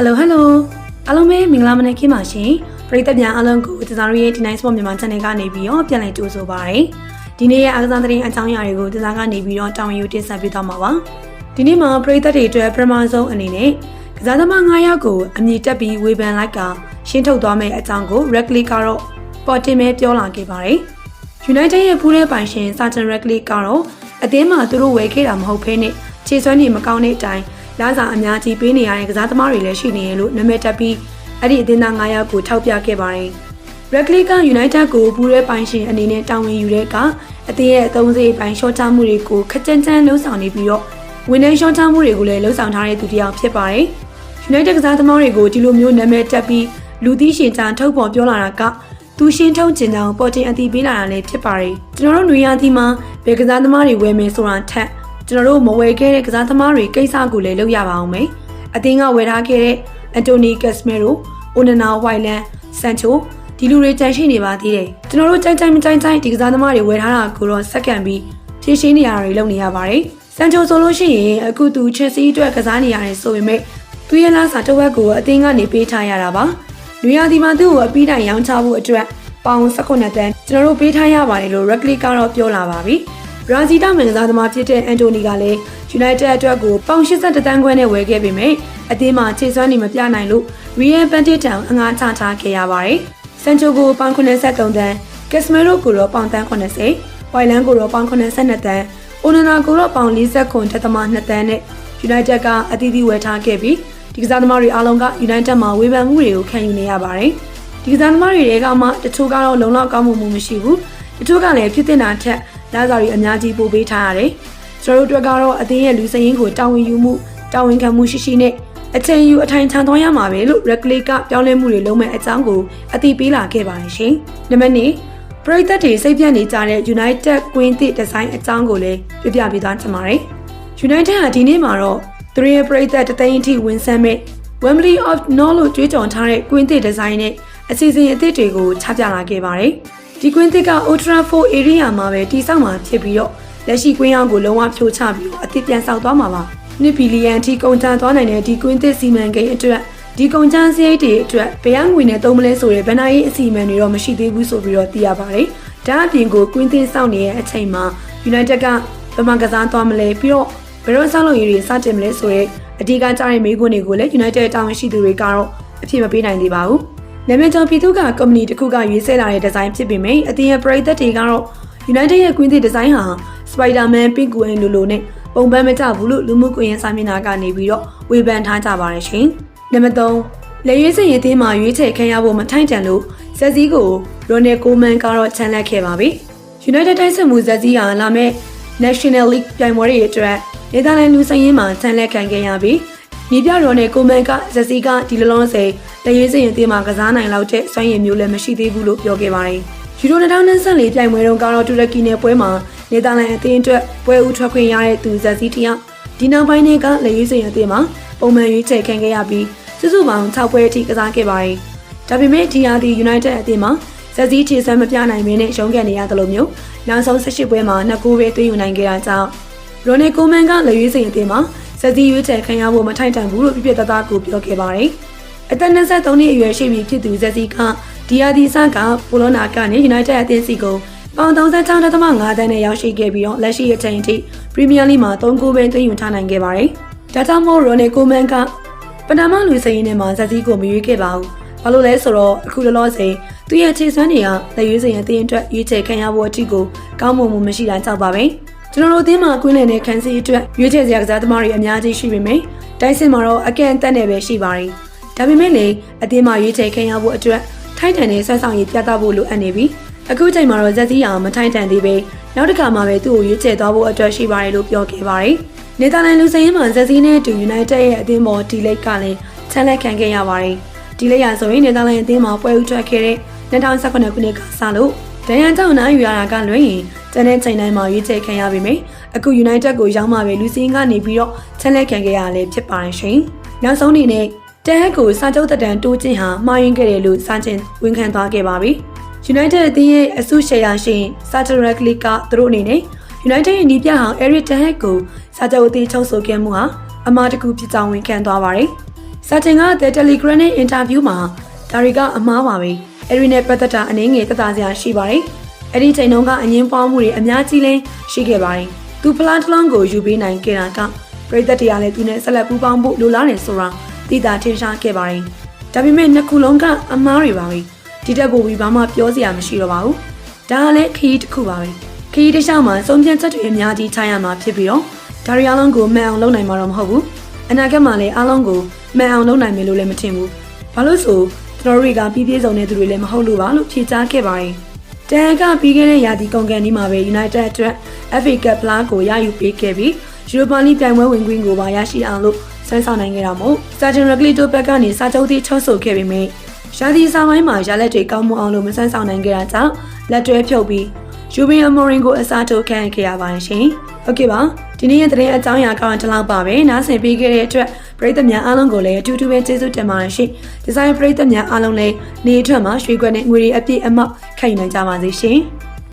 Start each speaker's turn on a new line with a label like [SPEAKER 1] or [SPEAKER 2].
[SPEAKER 1] Hello Hello အားလုံးပဲမင်္ဂလာမနက်ခင်းပါရှင်ပရိသတ်များအားလုံးကိုကျစားတို့ရဲ့ T9 Sport မြန်မာ channel ကနေပြီးတော့ပြန်လည်ကြိုဆိုပါရစေဒီနေ့ရဲ့အားကစားသတင်းအကြောင်းအရာတွေကိုကျစားကနေပြီးတော့တောင်းယူတင်ဆက်ပေးသွားမှာပါဒီနေ့မှာပရိသတ်တွေအတွက်ပထမဆုံးအနေနဲ့ကစားသမား9ယောက်ကိုအမည်တက်ပြီးဝေဖန်လိုက်ကရှင်းထုတ်သွားမယ့်အကြောင်းကို Reckley ကတော့ပေါ်တင်မဲပြောလာခဲ့ပါတယ် United ရဲ့ဖူးတဲ့ပိုင်ရှင် Sergeant Reckley ကတော့အသင်းမှာသူတို့ဝယ်ခဲ့တာမဟုတ်ဘဲနဲ့ခြေစွမ်းနေမကောင်းတဲ့အတိုင်း လစာအများကြီးပေးနေရတဲ့ကစားသမားတွေလည်းရှိနေရလို့နာမည်တက်ပြီးအဲ့ဒီအသင်းသား9ယောက်ကိုထောက်ပြခဲ့ပါတယ်။ Reckley က United ကိုဖူးတဲ့ပိုင်ရှင်အနေနဲ့တာဝန်ယူတဲ့အခါအသင်းရဲ့အသုံးစရိတ်ပိုင်းရှော့ချမှုတွေကိုခက်ကြမ်းကြမ်းလှုံ့ဆော်နေပြီးတော့ဝန်ထမ်းရှော့ချမှုတွေကိုလည်းလှုံ့ဆော်ထားတဲ့သူတစ်ယောက်ဖြစ်ပါတယ်။ United ကစားသမားတွေကိုဒီလိုမျိုးနာမည်တက်ပြီးလူသိရှင်ကြားထုတ်ဖော်ပြောလာတာကသူရှင်းထုတ်ခြင်းကြောင့်ပေါ်တင်အတီးပေးလာတာလည်းဖြစ်ပါတယ်ကျွန်တော်တို့နွေရာသီမှာဘယ်ကစားသမားတွေဝယ်မယ်ဆိုတာထက် ကျွန်တော်တို့မဝယ်ခဲ့တဲ့ကစားသမားတွေကိစ္စကိုလည်းလုပ်ရပါအောင်မယ်အသင်းကဝယ်ထားခဲ့တဲ့အန်တိုနီကက်စမီရိုအိုနနာဝိုင်လန်ဆန်ချိုဒီလူတွေကြန့်ရှိနေပါသေးတယ်ကျွန်တော်တို့ကြိုက်ကြိုက်မကြိုက်ကြိုက်ဒီကစားသမားတွေဝယ်ထားတာကိုတော့စက္ကန့်ပြီးဖြည့်ရှင်းနေရတာတွေလုပ်နေရပါတယ်ဆန်ချိုဆိုလို့ရှိရင်အခုသူချက်စီအတွက်ကစားနေရတယ်ဆိုပေမဲ့သူရဲ့လားစာတစ်ဝက်ကိုအသင်းကနေပေးထားရတာပါ။လူရဒီမှာသူ့ကိုအပီးတိုင်ရောင်းချဖို့အတွက်ပေါင်18တန်းကျွန်တော်တို့ပေးထားရပါတယ်လို့ Reckley ကတော့ပြောလာပါပြီ။ ဘရာဇီးတောင်မန်ကစားသမားဖြစ်တဲ့အန်တိုနီကလည်း United အတွက်ကိုပေါင်82တန်းခွဲနဲ့ဝယ်ခဲ့ပေမဲ့အသင်းမှာခြေစွမ်းနေမပြနိုင်လို့ Real Bandit Town အငှားချထားခဲ့ရပါတယ်။ဆန်ချိုကိုပေါင်83တန်း၊ကက်စမီရိုကိုတော့ပေါင်တန်း80၊ဝိုင်လန်ကိုတော့ပေါင်82တန်း၊အိုနနာကိုတော့ပေါင်49.2တန်းနဲ့ United ကအသီးသီးဝယ်ထားခဲ့ပြီးဒီကစားသမားတွေအားလုံးက United မှာဝေဖန်မှုတွေကိုခံယူနေရပါတယ်။ဒီကစားသမားတွေတွေကမှတချို့ကတော့လုံလောက်ကောင်းမှုမရှိဘူး။တချို့ကလည်းဖြစ်တင်တာထက် လာစားတွေအများကြီးပို့ပေးထားရတယ်။ကျွန်တော်တို့အတွက်ကတော့အသင်းရဲ့လူစရင်းကိုတာဝန်ယူမှုတာဝန်ခံမှုရှိရှိနဲ့အချိန်ယူအထိုင်ချန်သွားရမှာပဲလို့ Reckley ကပြောင်းလဲမှုတွေလုပ်မဲ့အကြောင်းကိုအသိပေးလာခဲ့ပါတယ်ရှင်။နံပါတ်2ပရိသတ်တွေစိတ်ပြတ်နေကြတဲ့ United ကွင်းသစ်ဒီဇိုင်းအကြောင်းကိုလည်းပြပြပေးသွားချင်ပါတယ်။ United ဟာဒီနေ့မှာတော့သူတို့ရဲ့ပရိသတ်တသိန်းအထိဝင်ဆန်းမဲ့ Wembley of Nord လို့ကြွေးကြော်ထားတဲ့ကွင်းသစ်ဒီဇိုင်းနဲ့အစီအစဉ်အသစ်တွေကိုချပြလာခဲ့ပါတယ်။ ဒီကွင်းသစ်က Old Trafford area မှာပဲတည်ဆောက်မှာဖြစ်ပြီးတော့လက်ရှိကွင်းအောင်ကိုလုံးဝဖြိုချပြီးတော့အသစ်ပြန်ဆောက်သွားမှာပါ။နှစ်ဘီလီယံအထိကုန်ကျသွားနိုင်တဲ့ဒီကွင်းသစ်စီမံကိန်းအတွက်ဒီကုန်ကျန်းစရိတ်တွေအတွက်ဘယ်ရငွေနဲ့သုံးမလဲဆိုတဲ့ဗန်နာရေးအစီအမံတွေတော့မရှိသေးဘူးဆိုပြီးတော့သိရပါတယ်။ဒါအပြင်ကိုကွင်းသစ်စောင့်နေတဲ့အချိန်မှာ United ကဘယ်မှာကစားသွားမလဲပြီးတော့ဘယ်တော့ဆောက်လုပ်ရေးတွေစတင်မလဲဆိုတော့အဓိကကြားတဲ့မိခွန်းတွေကိုလည်း United တာဝန်ရှိသူတွေကတော့အဖြစ်မပေးနိုင်သေးပါဘူး။ နာမည်ကျော်ပြည်သူကကုမ္ပဏီတစ်ခုကရွေးဆဲလာတဲ့ဒီဇိုင်းဖြစ်ပေမဲ့အတင်းရဲ့ပရိသတ်တွေကတော့ United ရဲ့ကွင်းသစ်ဒီဇိုင်းဟာ Spider-Man Pink Gwen လိုလိုနဲ့ပုံပန်းမကျဘူးလို့လူမှုကွန်ရက်စာမျက်နှာကနေပြီးတော့ဝေဖန်ထားကြပါတယ်ရှင်။နံပါတ်3လက်ရွေးစင်ရေးသင်းမှာရွေးချယ်ခံရဖို့မထိုက်တန်လို့ဇက်စည်းကိုရိုနယ်ကိုမန်ကတော့ချန်လက်ခဲ့ပါပြီ။ United တိုက်စစ်မှုဇက်စည်းဟာလာမဲ့ National League ပြိုင်ပွဲတွေအတွက်နေသာလန်လူစရင်မှာချန်လက်ခံခဲ့ရပြီးမြေပြတော်နဲ့ကိုမန်ကဇက်စီကဒီလလုံးစေ လက်ရေးစင်ရင်အသင်းမှာကစားနိုင်လောက်တဲ့စွမ်းရည်မျိုးလည်းမရှိသေးဘူးလို့ပြောခဲ့ပါတယ်။ယူရို2024ပြိုင်ပွဲတုန်းကတော့တူရကီနယ်ပွဲမှာနေသာလန်အသင်းအတွက်ပွဲဦးထွက်ခွင့်ရတဲ့သူဇက်စီတယောက်ဒီနောက်ပိုင်းတွေကလက်ရေးစင်ရင်အသင်းမှာပုံမှန်ရွေးချယ်ခံခဲ့ရပြီးစုစုပေါင်း6ပွဲအထိကစားခဲ့ပါတယ်။ဒါပေမဲ့ဒီဟာဒီ United အသင်းမှာဇက်စီခြေစွမ်းမပြနိုင်မင်းနဲ့ရုန်းကန်နေရသလိုမျိုးနောက်ဆုံး18ပွဲမှာနှစ်ကူပဲသွင်းယူနိုင်ခဲ့တာကြောင့်ရိုနယ်ကိုမန်ကလက်ရွေးစင်အသင်းမှာဇက်စီရွေးချယ်ခံရဖို့မထိုက်တန်ဘူးလို့ပြပြတသားကိုပြောခဲ့ပါတယ်။ အသက်23နှစ်အရွယ်ရှိပြီဖြစ်သူဇက်စီကဒီယာဒီဆန်ကပိုလိုနာကနေ United အသင်းစီကိုပေါင်36.5တန်းနဲ့ရောက်ရှိခဲ့ပြီးတော့လက်ရှိအချိန်ထိပရီးမီးယားလိမှာ3ဂိုးပဲသွင်းယူထားနိုင်ခဲ့ပါတယ်။ဒါကြောင့်မို့ရိုနယ်ကိုမန်ကပနာမလူစရင်ထဲမှာဇက်စီကိုမရွေးခဲ့ပါဘူး။ဘာလို့လဲဆိုတော့အခုလောလောဆယ်သူရဲ့ခြေစွမ်းတွေကလက်ရွေးစင်အသင်းအတွက်ရွေးချယ်ခံရဖို့အထိကိုကောင်းမွန်မှုမရှိတာကြောက်ပါပဲ။ကျွန်တော်တို့အသင်းမှာကွင်းလည်နဲ့ခန်းစီအတွက်ရွေးချယ်စရာကစားသမားတွေအများကြီးရှိပေမယ့်တိုက်စစ်မှာတော့အကန့်အသတ်နဲ့ပဲရှိပါတယ်။ ဒါပေမဲ့လေအသင်းမှာရွေးချယ်ခံရဖို့အတွက်ထိုက်တန်တဲ့ဆွမ်းဆောင်ရည်ပြသဖို့လိုအပ်နေပြီ။အခုချိန်မှာတော့ဇက်စီအောင်မထိုက်တန်သေးပဲနောက်တစ်ခါမှပဲသူ့ကိုရွေးချယ်သွားဖို့အတွက်ရှိပါတယ်လို့ပြောခဲ့ပါတယ်။နေသာလန်လူစရင်မှာဇက်စီနဲ့တူ United ရဲ့အသင်းပေါ်ဒီလိတ်ကလည်းချန်လက်ခံခဲ့ရပါတယ်။ဒီလိတ်ရဆိုရင်နေသာလန်အသင်းမှာပွဲဥထွက်ခဲ့တဲ့2019ခုနှစ်ကစလို့ဒန်ရန်ကြောင့်နိုင်ယူရတာကလွင်ရင်ကျန်တဲ့ချိန်တိုင်းမှာရွေးချယ်ခံရပြီမယ်အခု United ကိုရောက်မှပဲလူစင်းကနေပြီးတော့ချက်လက်ခံခဲ့ရလဲဖြစ်ပါတယ်ရှင်နောက်ဆုံးအနေနဲ့ တဟက်ကိုစာချုပ်တက်တန်တိုးချင်းဟာမှားယွင်းခဲ့တယ်လို့စာချင်းဝန်ခံသွားခဲ့ပါပြီ United အသင်းရဲ့အစုရှယ်ယာရှင် Saturday Reckley ကသူတို့အနေနဲ့ United ရဲ့နီးပြဟောင်း Eric Ten Hag ကိုစာချုပ်အသင်းချုပ်ဆိုခဲ့မှုဟာအမှားတစ်ခုဖြစ်ကြောင်းဝန်ခံသွားပါတယ်စစာတင်က The Telegram နဲ့ interview မှာဒါတွေကအမားပါပဲအဲ့ဒီနဲ့ပတ်သက်တာအနေငယ်သက်သာစရာရှိပါတယ်အဲ့ဒီချိန်တုန်းကအငင်းပွားမှုတွေအများကြီးလဲရှိခဲ့ပါတယ်သူဖလားတစ်လုံးကိုယူပေးနိုင်ခဲ့တာကပြည်သက်တရားလည်းသူနဲ့ဆက်လက်ပူးပေါင်းဖို့လိုလားနေဆိုတာ သိတာထင်ရှားခဲ့ပါတယ်ဒါပေမဲ့နှစ်ခုလုံးကအမားတွေပါပဲဒီတက်ကိုပြီးဘာမှပြောစရာမရှိတော့ပါဘူးဒါကလည်းခရီးတစ်ခုပါပဲခရီးတစ်လျှောက်မှာစုံပြတ်ချက်တွေအများကြီးခြားရမှာဖြစ်ပြီးတော့ဒါရီအားလုံးကိုမှန်အောင်လုပ်နိုင်မှာတော့မဟုတ်ဘူးအနာဂတ်မှာလည်းအားလုံးကိုမှန်အောင်လုပ်နိုင်မယ်လို့လည်းမထင်ဘူးဘာလို့ဆိုကျွန်တော်တို့တွေကပြီးပြည့်စုံတဲ့သူတွေလည်းမဟုတ်လို့ပါလို့ဖြေကြားခဲ့ပါတယ်တန်ကပြီးခဲ့တဲ့ရာသီကုန်ကန်ဒီမှာပဲ United အတွက် FA Cup ဖလားကိုရယူပေးခဲ့ပြီး Europa League ပြိုင်ပွဲဝင်ခွင့်ကိုပါရရှိအောင်လို့ ဆွဲဆောင်နိုင်ခဲ့တာမို့ Sergio Roglic ဘက်ကနေစာချုပ်သစ်ချုပ်ဆိုခဲ့ပေမဲ့ရာသီစာပိုင်းမှာရလက်တွေကောင်းမွန်အောင်လို့မဆွဲဆောင်နိုင်ခဲ့တာကြောင့်လက်တွဲဖြုတ်ပြီး Ruben Amorim ကိုအစားထိုးခံခဲ့ရပါတယ်ရှင်။ဟုတ်ကဲ့ပါဒီနေ့ရဲ့သတင်းအကြောင်းအရာကောင်းတဲ့လောက်ပါပဲနားဆင်ပေးခဲ့တဲ့အတွက်ပရိသတ်များအားလုံးကိုလည်းအထူးထူးပဲကျေးဇူးတင်ပါတယ်ရှင်။ဒီဇိုင်းပရိသတ်များအားလုံးလည်းနေအထွက်မှာရွှေခွက်နဲ့ငွေတွေအပြည့်အမောက်ခံယူနိုင်ကြပါစေရှင်။